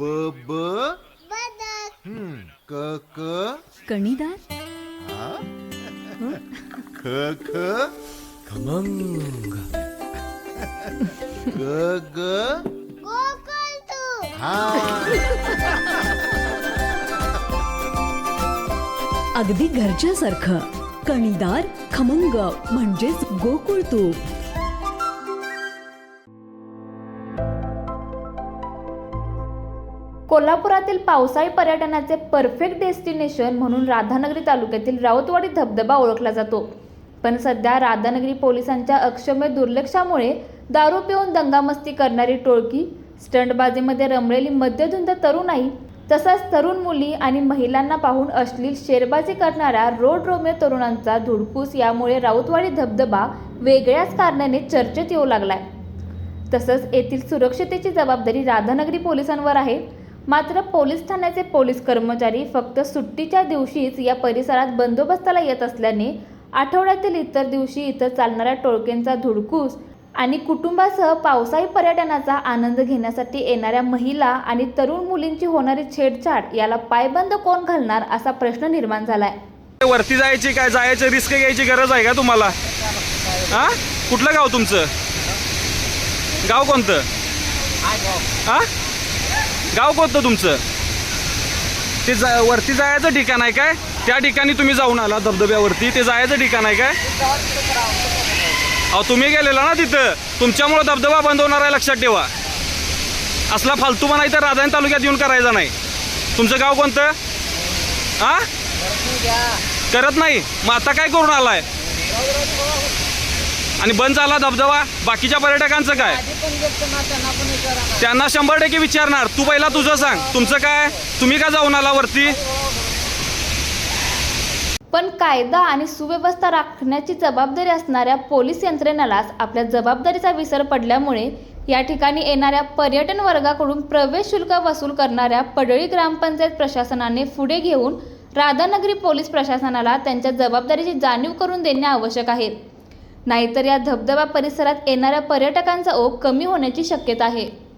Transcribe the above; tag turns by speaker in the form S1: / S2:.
S1: ब हम्म, क क.
S2: कणीदार
S1: ख ख.
S3: खमंग.
S1: ग ग. हा.
S2: अगदी घरच्यासारखं. कणीदार खमंग म्हणजेच गोकुळ तूप
S4: कोल्हापुरातील पावसाळी पर्यटनाचे परफेक्ट डेस्टिनेशन म्हणून राधानगरी तालुक्यातील राऊतवाडी धबधबा ओळखला जातो. पण सध्या राधानगरी पोलिसांच्या अक्षम्य दुर्लक्षामुळे दारू पिऊन दंगामस्ती करणारी टोळकी स्टंटबाजीमध्ये रमलेली मध्यधुंद तरुणाई तसंच तरुण मुली आणि महिलांना पाहून अश्लील शेरबाजी करणाऱ्या रोड रोमे तरुणांचा धुडकूस यामुळे राऊतवाडी धबधबा वेगळ्याच कारणाने चर्चेत येऊ लागलाय. तसंच येथील सुरक्षतेची जबाबदारी राधानगरी पोलिसांवर आहे. मात्र पोलीस ठाण्याचे पोलीस कर्मचारी फक्त सुट्टीच्या दिवशीच या परिसरात बंदोबस्ताला येत असल्याने आठवड्यातील इतर दिवशी इथं चालणाऱ्या टोळक्यांचा धुडकूस आणि कुटुंबासह पावसाळी पर्यटनाचा आनंद घेण्यासाठी येणाऱ्या महिला आणि तरुण मुलींची होणारी छेडछाड याला पायबंद कोण घालणार असा प्रश्न निर्माण झालाय.
S5: वरती जायची काय? जायचं रिस्क घ्यायची गरज आहे का तुम्हाला? हा? कुठलं गाव तुमचं? गाव कोणतं? हा? गाव कोणतं तुमचं? ते जा वरती जायचं ठिकाण आहे काय? त्या ठिकाणी तुम्ही जाऊन आला धबधब्यावरती. ते जायचं ठिकाण आहे काय? अहो तुम्ही गेलेला ना तिथं. तुमच्यामुळं धबधबा बंद होणार आहे लक्षात ठेवा. असला फालतू म्हणा तर राधान तालुक्यात येऊन करायचा नाही. तुमचं गाव कोणतं? आ? करत नाही. मग आता काय करून आलाय? आणि बंद झाला धबधबा? बाकीच्या पर्यटकांचं काय? त्यांना शंभर टक्के विचारणार. तू पहिला तुझं सांग. तुमचं काय? तुम्ही का जाऊन आला वरती?
S4: पण कायदा आणि सुव्यवस्था राखण्याची जबाबदारी असणाऱ्या पोलीस यंत्रणेलाच आपल्या जबाबदारीचा विसर पडल्यामुळे या ठिकाणी येणाऱ्या पर्यटन वर्गाकडून प्रवेश शुल्क वसूल करणाऱ्या पडळी ग्रामपंचायत प्रशासनाने पुढे घेऊन राधानगरी पोलीस प्रशासनाला त्यांच्या जबाबदारीची जाणीव करून देणे आवश्यक आहे. नाहीतर या धबधबा परिसरात येणाऱ्या पर्यटकांचा ओघ कमी होण्याची शक्यता आहे.